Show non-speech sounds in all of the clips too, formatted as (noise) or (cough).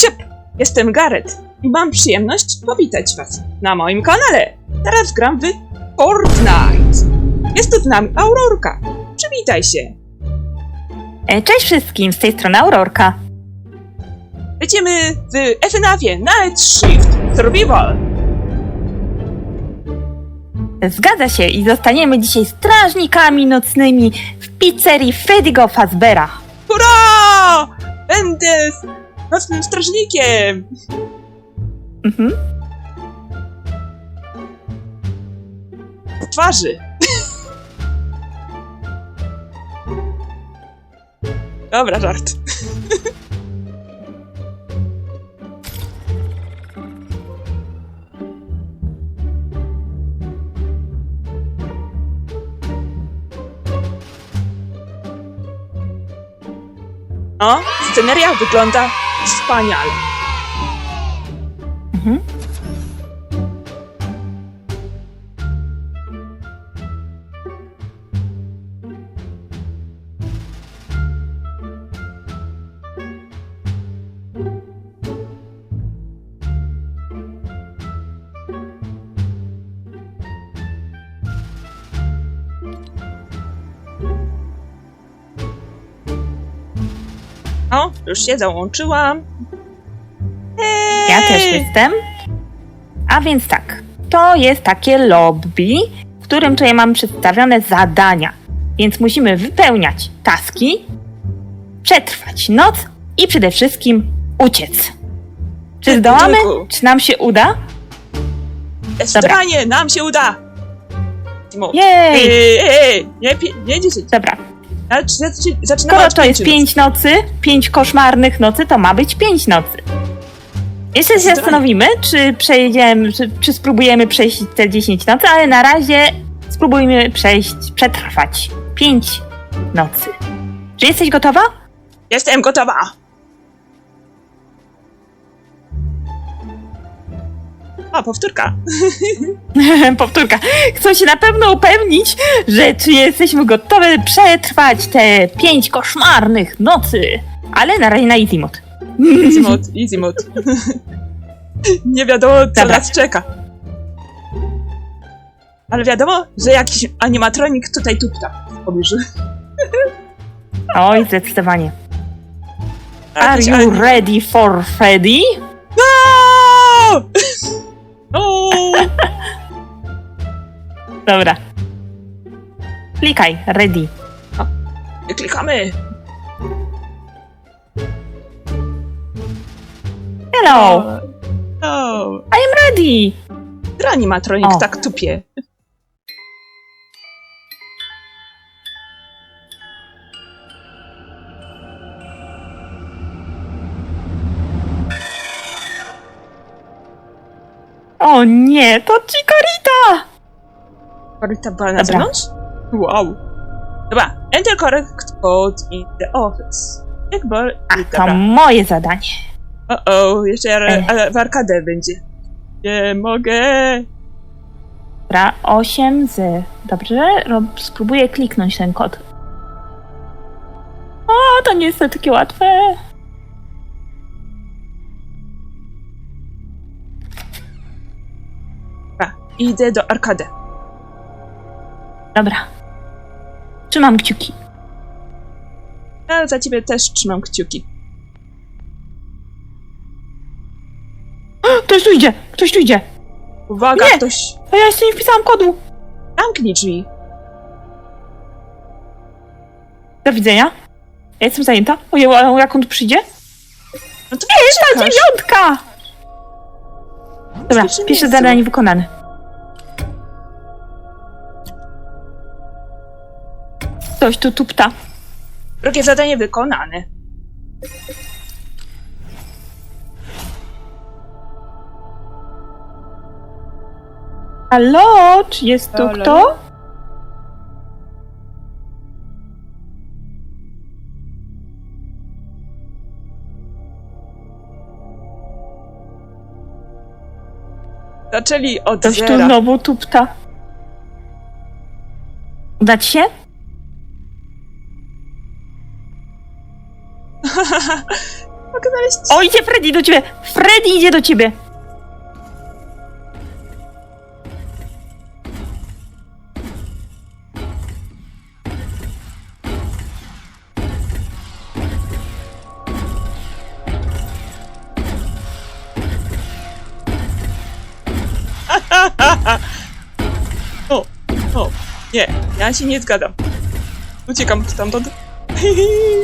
Siep! Jestem Gareth i mam przyjemność powitać Was na moim kanale. Teraz gram w Fortnite. Jest tu z nami Aurorka. Przywitaj się. E, Cześć wszystkim, z tej strony Aurorka. Będziemy w FNAF-ie Night Shift Survival. Zgadza się i zostaniemy dzisiaj strażnikami nocnymi w pizzerii Freddy'ego Fazbera. Hurra! Będę nocnym strażnikiem. Mhm. W twarzy. Dobra, żart. No, sceneria wygląda wspaniale. Mhm. Już się załączyłam. Ja Hej! też jestem. A więc tak, to jest takie lobby, w którym tutaj mam przedstawione zadania. Więc musimy wypełniać taski, przetrwać noc i przede wszystkim uciec. Czy zdołamy? Czy nam się uda? Zdecydowanie nam się uda! Jej! Ej, ej, ej, nie, nie 10. Dobra, Ale Zaczynamy Skoro to jest pięć nocy, pięć koszmarnych nocy, to ma być pięć nocy. Jeszcze się zastanowimy, czy przejdziemy, czy, czy spróbujemy przejść te 10 nocy, ale na razie spróbujmy przejść, przetrwać pięć nocy. Czy jesteś gotowa? Jestem gotowa! A, powtórka. (laughs) Powtórka. Chcę się na pewno upewnić, że czy jesteśmy gotowe przetrwać te pięć koszmarnych nocy. Ale na razie na easy mode. Easy mode, easy mode. Nie wiadomo, co Dobra. nas czeka. Ale wiadomo, że jakiś animatronik tutaj tupta w pobliżu. Oj, zdecydowanie. Are you ready for Freddy? Dobra. Klikaj, ready. Klikamy. Hello, No! ready. Który animatronik O. tak tupie? O nie, to Chikorita! Koryta była na Dobra. zewnątrz? Wow. Dobra, enter correct code in the office. Bo... A, to Dobra. moje zadanie. O, o, jeszcze ar- ale w arkadę będzie. Nie mogę. Dobra, 8 z... Dobrze, rob, spróbuję kliknąć ten kod. O, to nie jest takie łatwe. Dobra, idę do arkady. Dobra. Trzymam kciuki. Ja za ciebie też trzymam kciuki. (gasps) Ktoś tu idzie, ktoś tu idzie. Uwaga, Nie. ktoś... A ja jeszcze nie wpisałam kodu. Zamknij drzwi. Do widzenia. Ja jestem zajęta. Ojej, a jak on tu przyjdzie? No to Jest ta czekasz. dziewiątka! Dobra, Pierwsze pierwsze zadanie wykonane. Ktoś tu tupta. Drugie zadanie wykonane. Halo, czy jest tu Halo? kto? Zaczęli od Ktoś tu zera. znowu tupta. Uda ci się? (laughs) Mogę znaleźć! O, idzie Freddy do ciebie! Freddy idzie do ciebie! (laughs) O, o, nie, ja się nie zgadzam. Uciekam stamtąd. (laughs)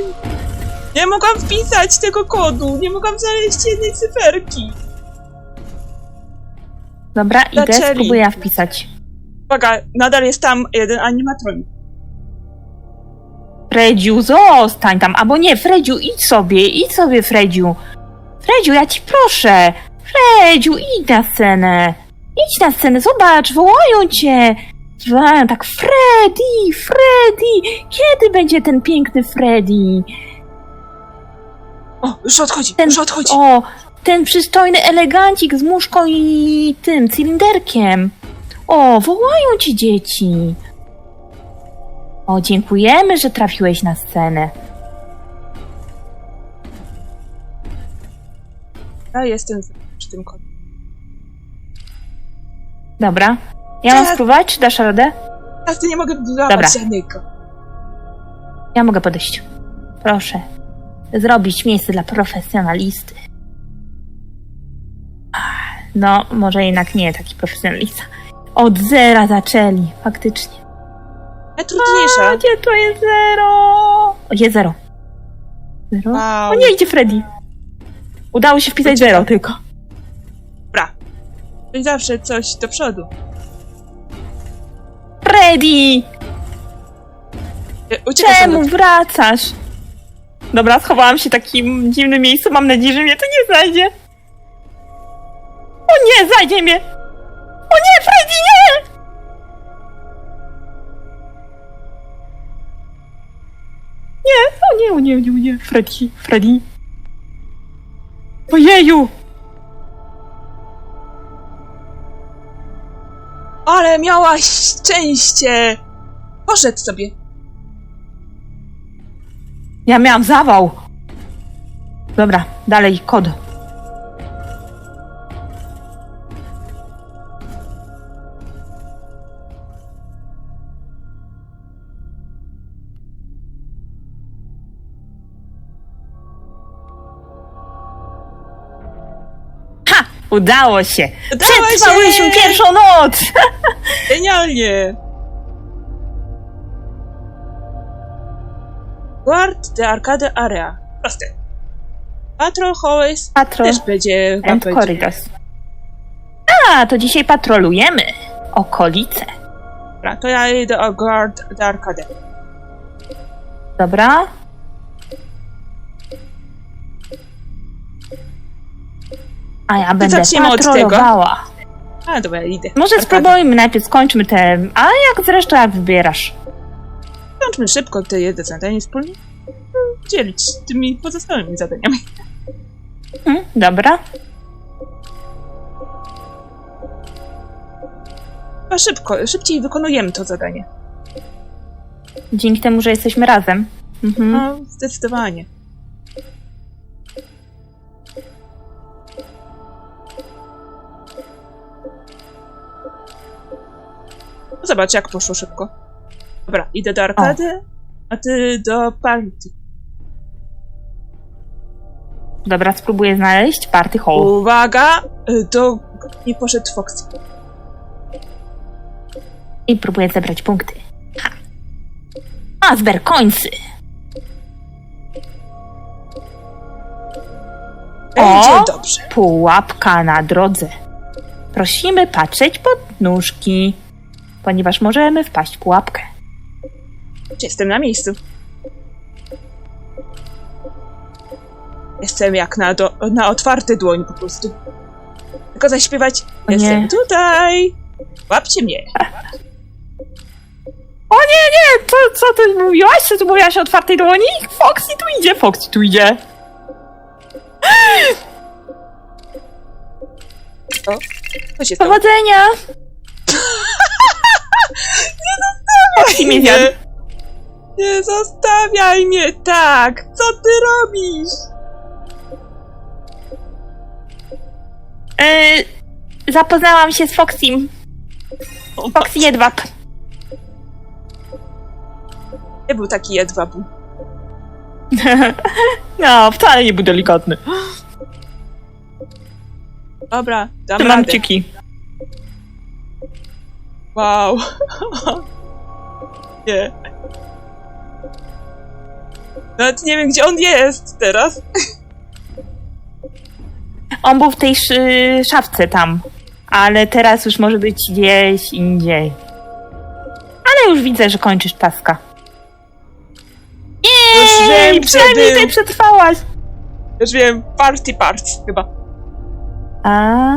Nie mogłam wpisać tego kodu, nie mogłam znaleźć jednej cyferki. Dobra, idę, Zaczęli. spróbuję ja wpisać. Uwaga, nadal jest tam jeden animatronik. Fredziu, zostań tam, albo nie, Fredziu, idź sobie, idź sobie, Fredziu. Fredziu, ja ci proszę. Fredziu, idź na scenę. Idź na scenę, zobacz, wołają cię. Wołają tak, Freddy, Freddy, kiedy będzie ten piękny Freddy? O, już odchodzi, Ten, już odchodzi. o, ten przystojny elegancik z muszką i tym, cylinderkiem. O, wołają ci dzieci. O, dziękujemy, że trafiłeś na scenę. Ja jestem przy tym kodzie. Dobra. Ja mam Teraz- spróbować, czy dasz radę? Teraz nie mogę Dobra. budować żadnego. Ja mogę podejść. Proszę. Zrobić miejsce dla profesjonalisty. No, może jednak nie taki profesjonalista. Od zera zaczęli, faktycznie. A Najtrudniejsza. gdzie to jest zero? O, jest zero. Zero? Wow. O nie, idzie Freddy. Udało się wpisać zero tylko. Dobra. Czyli zawsze coś do przodu. Freddy! E, Uciekaj Czemu wracasz? Dobra, schowałam się w takim dziwnym miejscu. Mam nadzieję, że mnie to nie znajdzie. O nie, znajdzie mnie! O nie, Freddy, nie! Nie, o nie, o nie, o nie, o nie. Freddy, Freddy. Ojeju! Ale miałaś szczęście! Poszedł sobie. Ja miałam zawał. Dobra, dalej kod. Ha! Udało się! Udało Przetrwałyśmy się! pierwszą noc! (laughs) Genialnie! Guard the Arcade Area. Proste. Patrol Hallways Patrol też będzie and powiedzieć. corridors. A, to dzisiaj patrolujemy okolice. Dobra, to ja idę o Guard the Arcade. Dobra? A ja będę zacznijmy od tego. patrolowała. A, dobra, idę. Może Arcade. spróbujmy najpierw, skończmy te... A jak zresztą jak wybierasz? Skończmy szybko te jedno zadanie wspólnie. Dzielić tymi pozostałymi zadaniami. Hmm, dobra. A szybko, szybciej wykonujemy to zadanie. Dzięki temu, że jesteśmy razem. Mhm. No, zdecydowanie. No Zobacz, jak poszło szybko. Dobra, idę do arkady, a ty do party. Dobra, spróbuję znaleźć party hall. Uwaga! y, Do... Nie poszedł Foxy. I próbuję zebrać punkty. Ha. A, zber końcy. Będzie O! dobrze. Pułapka na drodze. Prosimy patrzeć pod nóżki, ponieważ możemy wpaść w pułapkę. Jestem na miejscu. Jestem jak na, do, na otwarte dłoń po prostu. Tylko zaśpiewać. O nie. Jestem tutaj. Łapcie mnie. O nie, nie! Co, co ty mówiłaś? Co ty mówiłaś o otwartej dłoni? Foxy tu idzie, Foxy tu idzie. Co się stało? Powodzenia! (laughs) Foxy mnie zjadł. Nie. Zostawiaj mnie tak! Co ty robisz? Yy, zapoznałam się z Foxym. Foxy Jedwab. Nie był taki jedwab. (laughs) No, wcale nie był delikatny. Dobra, dam Trzymam radę. kciuki. Wow. (laughs) nie. Nawet nie wiem, gdzie on jest teraz. On był w tej szy- szafce tam, ale teraz już może być gdzieś indziej. Ale już widzę, że kończysz taska. Już Jej, wiem, gdzie przynajmniej był. ty przetrwałaś. Już wiem, party part chyba. A,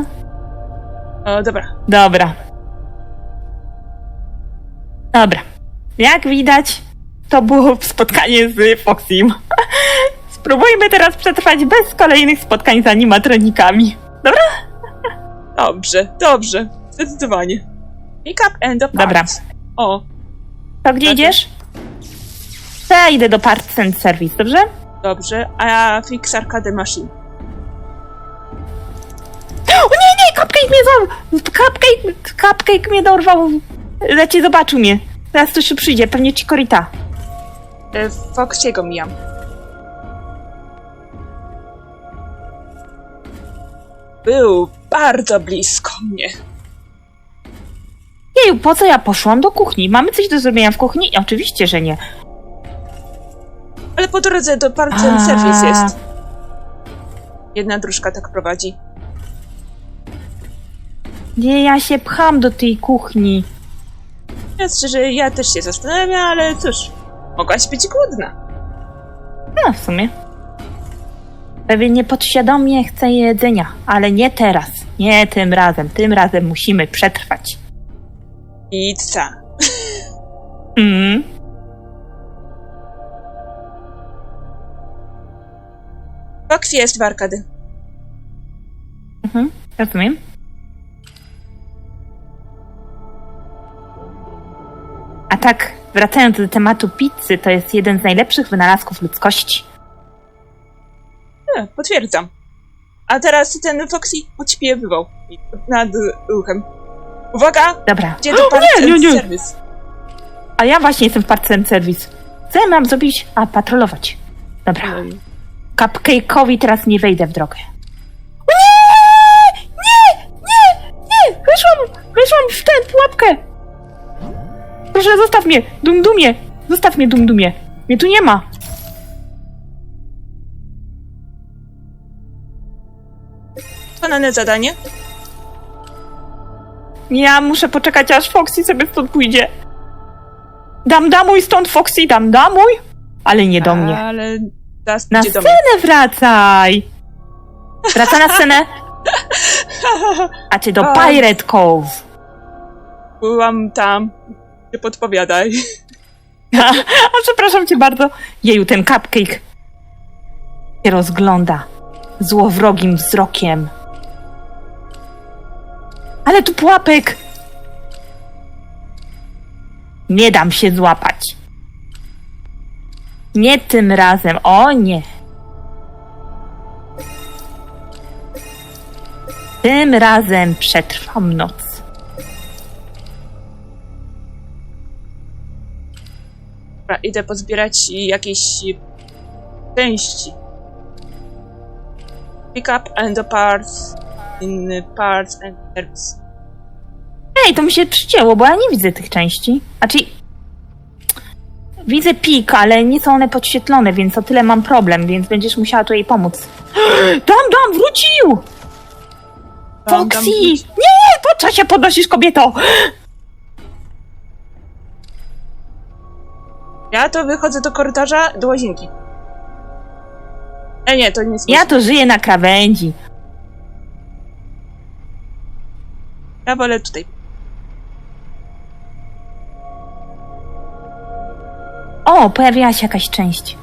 O, dobra. dobra. Dobra. Jak widać, to było spotkanie z Foxym. (laughs) Spróbujmy teraz przetrwać bez kolejnych spotkań z animatronikami. Dobra? Dobrze, dobrze. Zdecydowanie. Pick up and the Dobra. O, To gdzie idziesz? To ja idę do Parts and Service, dobrze? dobrze. A ja fix arcade machine. (gasps) O nie, nie, Cupcake mnie zorwał! Cupcake, cupcake mnie dorwał. Lecie, zobaczył mnie. Teraz coś tu przyjdzie, pewnie Chikorita. E, Foxiego mijam. Był bardzo blisko mnie. Jeju, po co ja poszłam do kuchni? Mamy coś do zrobienia w kuchni? Oczywiście, że nie. Ale po drodze do and service jest. Jedna dróżka tak prowadzi. Nie, ja się pcham do tej kuchni. Ja szczerze, ja też się zastanawiam, ale cóż, mogłaś być głodna. No, w sumie. Pewnie podświadomie chcę jedzenia, ale nie teraz. Nie tym razem. Tym razem musimy przetrwać. Pizza. Mm. Fox jest w arkady. Mhm, rozumiem. A tak, wracając do tematu pizzy, to jest jeden z najlepszych wynalazków ludzkości. E, potwierdzam. A teraz ten Foxy odśpiewywał mi nad uchem. Uwaga! Dobra. Gdzie to O, party nie, nie, nie. service? A ja właśnie jestem w Parcel Service. Co ja mam zrobić? A, patrolować. Dobra. Cupcake'owi teraz nie wejdę w drogę. Nie! Nie! Nie! Wyszłam! Wyszłam w tę pułapkę! Proszę, zostaw mnie! Dumdumie! Zostaw mnie, Dumdumie! Mnie tu nie ma! Wykonane zadanie? Ja muszę poczekać, aż Foxy sobie stąd pójdzie. Dam damuj stąd, Foxy, dam damuj! Ale nie do mnie. Ale teraz Na idzie do mnie. scenę wracaj! Wraca na scenę. (laughs) A ty do. Pirate Cove. Byłam tam. Nie podpowiadaj. A, a przepraszam cię bardzo. Jeju, ten cupcake się rozgląda złowrogim wzrokiem. Ale tu pułapek! Nie dam się złapać. Nie tym razem, o nie. Tym razem przetrwam noc. Dobra, idę pozbierać jakieś części. Pick up and the parts in parts and service. Ej, to mi się przycięło, bo ja nie widzę tych części. Znaczy. Widzę pik, ale nie są one podświetlone, więc o tyle mam problem, więc będziesz musiała tu jej pomóc. (gasps) Dam, dam, wrócił! Foxy! Nie, po się podnosisz, kobieto? Ja to wychodzę do korytarza, do łazienki. E, nie, to nie jest Ja to żyję na krawędzi. Ja wolę tutaj. O, pojawiła się jakaś część.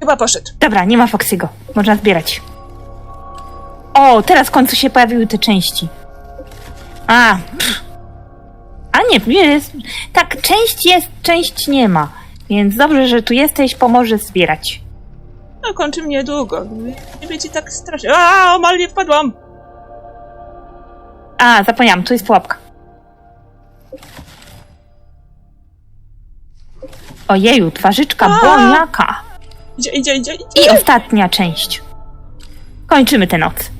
Chyba poszedł. Dobra, nie ma Foxy'ego. Można zbierać. O, teraz w końcu się pojawiły te części. A, pff. A nie, jest. Tak, część jest, część nie ma. Więc dobrze, że tu jesteś, pomożesz zbierać. No, kończy mnie długo. Nie będzie tak strasznie. A, omal nie wpadłam! A, zapomniałam, tu jest pułapka. Ojeju, twarzyczka A! boniaka. Idzie, idzie, idzie, idzie. I ostatnia część. Kończymy tę noc.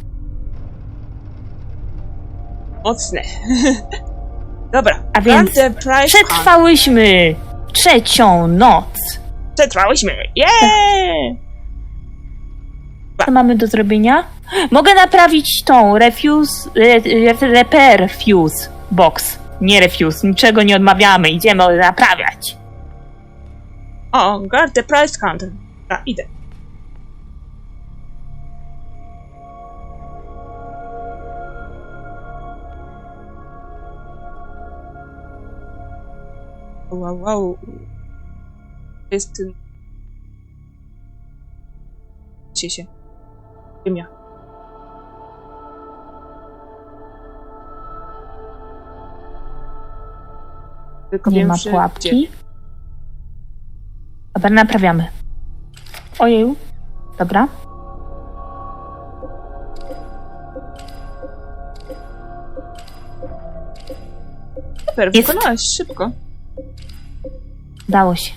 Mocne. (laughs) Dobra. A więc. Przetrwałyśmy trzecią noc. Przetrwałyśmy. Yeah! Co mamy do zrobienia? Mogę naprawić tą refuse, re, re, repair fuse box. Nie refuse, niczego nie odmawiamy, idziemy naprawiać. O, guard the price counter. A, idę. Wow, wow. Jest... Cie się. Ziemia. Tylko Nie wiem, ma że- pułapki. gdzie. Dobra, naprawiamy. Ojeju. Dobra. Super, Jest. wykonałaś szybko. Dało się.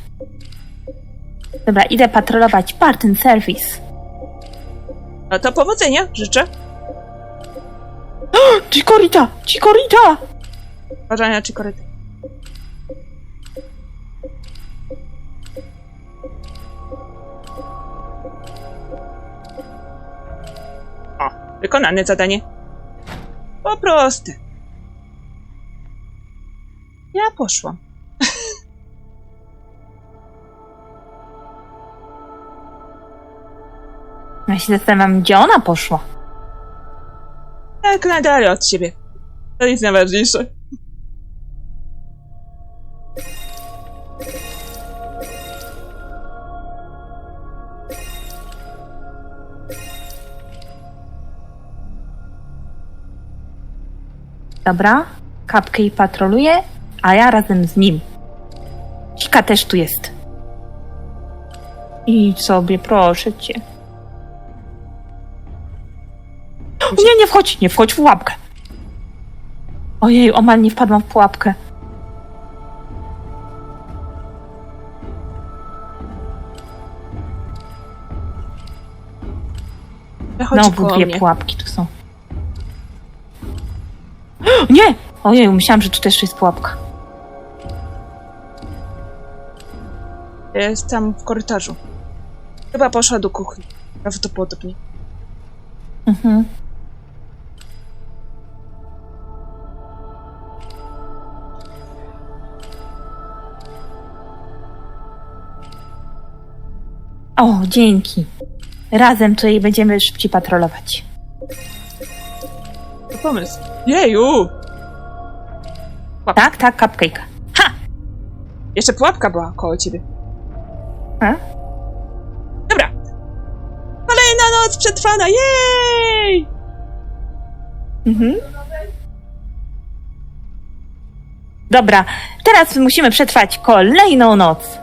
Dobra, idę patrolować Parton Service. No to powodzenia życzę. (gasps) Chikorita! Chikorita! Uważania czy koryty. O, wykonane zadanie. Po proste. Ja poszłam. Ja się zastanawiam, gdzie ona poszła. Jak najdalej od siebie. To jest najważniejsze. Dobra, kapkę i patroluje, a ja razem z nim. Kika też tu jest. Idź sobie, proszę cię. Nie, nie wchodź, nie wchodź w pułapkę. Ojej, omal nie wpadłam w pułapkę. Znowu koło mnie. pułapki tu są. (gasps) Nie! Ojej, myślałam, że tu też jest pułapka. Jest tam w korytarzu. Chyba poszła do kuchni. Prawdopodobnie. Mhm. O, dzięki. Razem tutaj będziemy szybciej patrolować. To pomysł. Jeju! Tak, tak, cupcake. Ha! Jeszcze pułapka była koło ciebie. A? Dobra. Kolejna noc przetrwana, jej! Mhm. Dobra, teraz musimy przetrwać kolejną noc.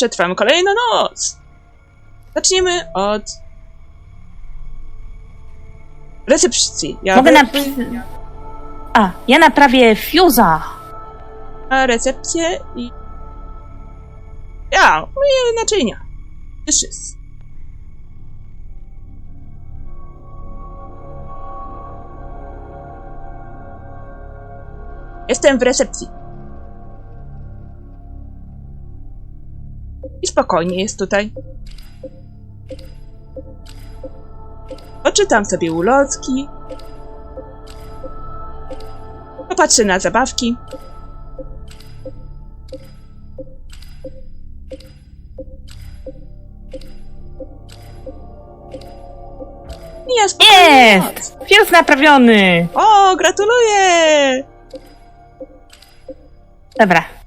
Przetrwamy kolejną noc. Zaczniemy od recepcji. Ja Mogę napisać. A, ja naprawię fuza. na recepcję i... Ja, moje naczynia. Dishes. Jestem w recepcji. I spokojnie jest tutaj. Poczytam sobie ulotki. Popatrzę na zabawki. Spokojnie. Jest! Fuse naprawiony! O, gratuluję! Dobra.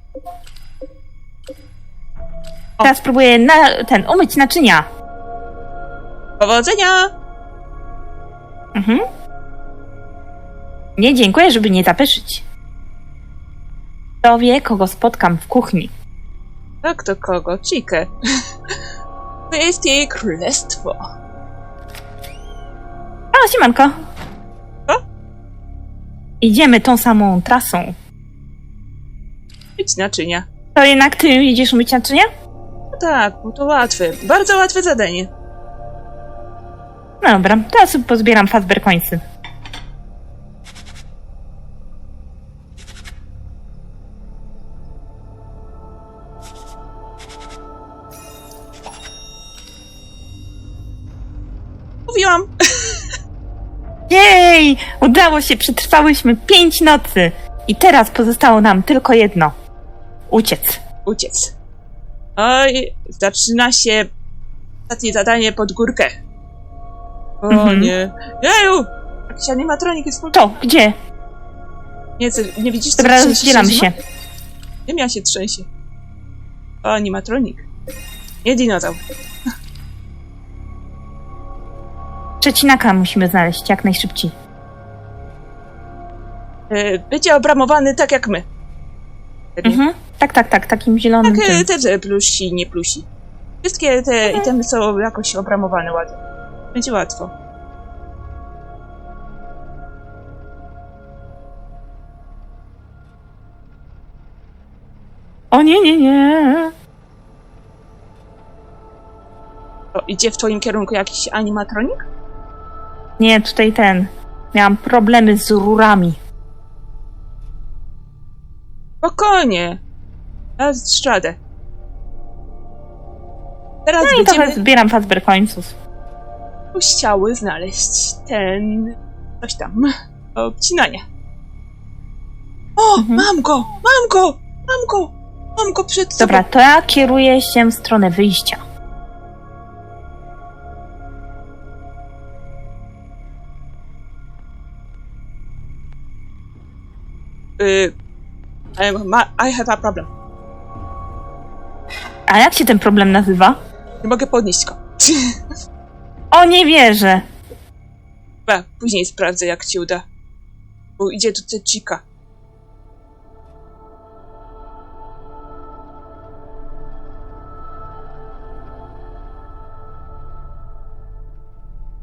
Teraz spróbuję na, ten, umyć naczynia. Powodzenia! Mhm. Nie dziękuję, żeby nie zapeszyć. Kto wie, kogo spotkam w kuchni. Tak to kogo? Chikę. (laughs) To jest jej królestwo. O, siemanko. Co? Idziemy tą samą trasą. Idź naczynia. To jednak ty idziesz umyć naczynia? Tak, bo to łatwe. Bardzo łatwe zadanie. No dobra, teraz pozbieram fazber końcy. Mówiłam. Jej! Udało się, przetrwałyśmy pięć nocy. I teraz pozostało nam tylko jedno. Uciec. Uciec. Oj, zaczyna się ostatnie zadanie pod górkę. O Mhm. nie. Jeju! Jakiś animatronik jest... To, gdzie? Nie, co, nie widzisz, co Dobra, rozdzielam się. Wiem, ja się trzęsie. O, animatronik. Nie dinozaur. Przecinaka musimy znaleźć jak najszybciej. E, Będzie obramowany tak jak my. Mhm. Tak, tak, tak, takim zielonym Tak, e, tym. te, te plusi, nie plusi. Wszystkie te itemy są jakoś obramowane ładnie. Będzie łatwo. O nie, nie, nie. O, idzie w twoim kierunku jakiś animatronik? Nie, tutaj ten. Miałam problemy z rurami. Spokojnie. Ja strzadę. Teraz No i trochę będziemy zbieram fazber końców. chciały znaleźć ten... coś tam. Obcinania. O, Mhm. mam go! Mam go! Mam go! Mam go przed sobą. Dobra, to ja kieruję się w stronę wyjścia. Y, I, ma, I have a problem. A jak się ten problem nazywa? Nie mogę podnieść go. O, nie wierzę. Ba, później sprawdzę, jak ci uda. Bo idzie tu cecika.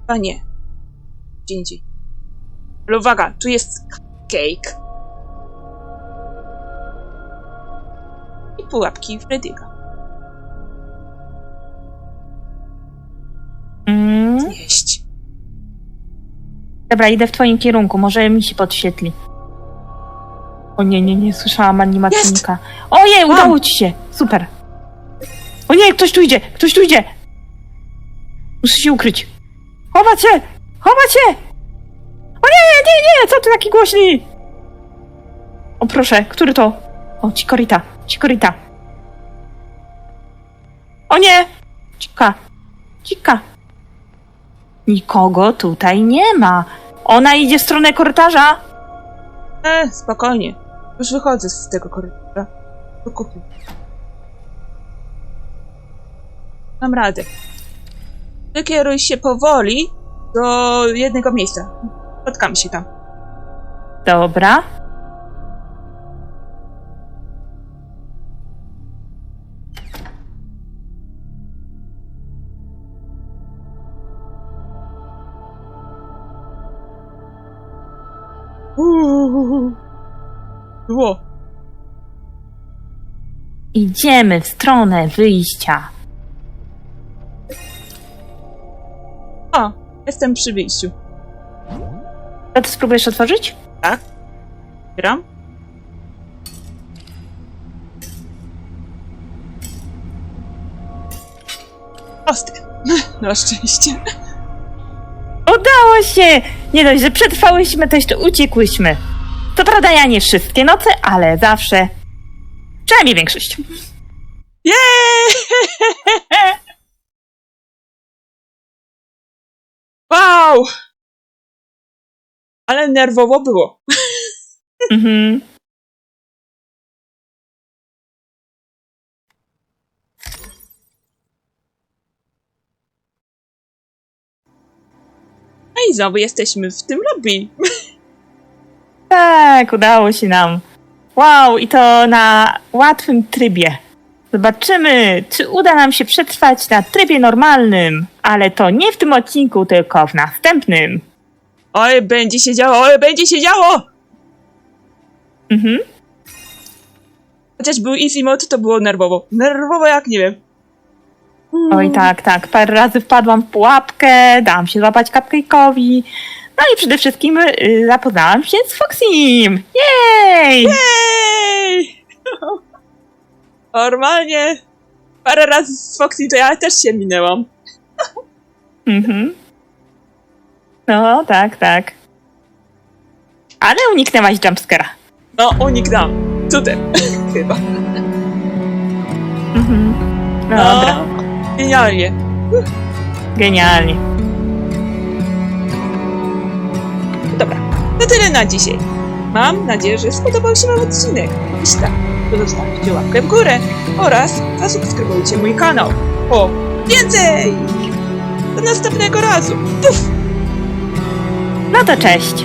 A nie. Gdzie indziej. Ale uwaga, tu jest cake. Pułapki Freddy'ego. Mm. Jeść. Dobra, idę w twoim kierunku, może mi się podświetli. O nie, nie, nie, słyszałam animatronika. Ojej, Mam. udało ci się! Super. O nie, ktoś tu idzie, ktoś tu idzie! Muszę się ukryć. Chować się! Chować się! O nie, nie, nie, co ty taki głośny? O proszę, który to? O, Cikorita, Cikorita. O nie! Cika, Cika. Nikogo tutaj nie ma. Ona idzie w stronę korytarza. E, spokojnie. Już wychodzę z tego korytarza. Do kuchni. Mam radę. Wykieruj się powoli do jednego miejsca. Spotkamy się tam. Dobra. Idziemy w stronę wyjścia. O, jestem przy wyjściu. To ty spróbujesz otworzyć? Tak? Gram? Proste. (laughs) Na szczęście. Udało się! Nie dość, że przetrwałyśmy, to jeszcze uciekłyśmy. To prawda, ja nie wszystkie noce, ale zawsze. Przynajmniej większość. Jej! Wow! Ale nerwowo było. Mhm. No i znowu jesteśmy w tym lobby. Tak, udało się nam. Wow, i to na łatwym trybie. Zobaczymy, czy uda nam się przetrwać na trybie normalnym, ale to nie w tym odcinku, tylko w następnym. Oj, będzie się działo, oj, będzie się działo! Mhm. Chociaż był easy mode, to było nerwowo. Nerwowo jak nie wiem. Oj, tak, tak. Parę razy wpadłam w pułapkę, dałam się złapać cupcake'owi. No i przede wszystkim y, zapoznałam się z Foxim. Jej! Ej! (laughs) Normalnie. Parę razy z Foxy to ja też się minęłam. Mhm. No, tak, tak. Ale uniknęłaś jumpscare'a. No, uniknęłam. Tutaj. (laughs) Chyba. Mhm. No, dobra, No, genialnie. genialnie. To tyle na dzisiaj. Mam nadzieję, że spodobał się Wam odcinek. Jeśli tak, to zostawcie łapkę w górę oraz zasubskrybujcie mój kanał. O, więcej! Do następnego razu. Puf! No to cześć.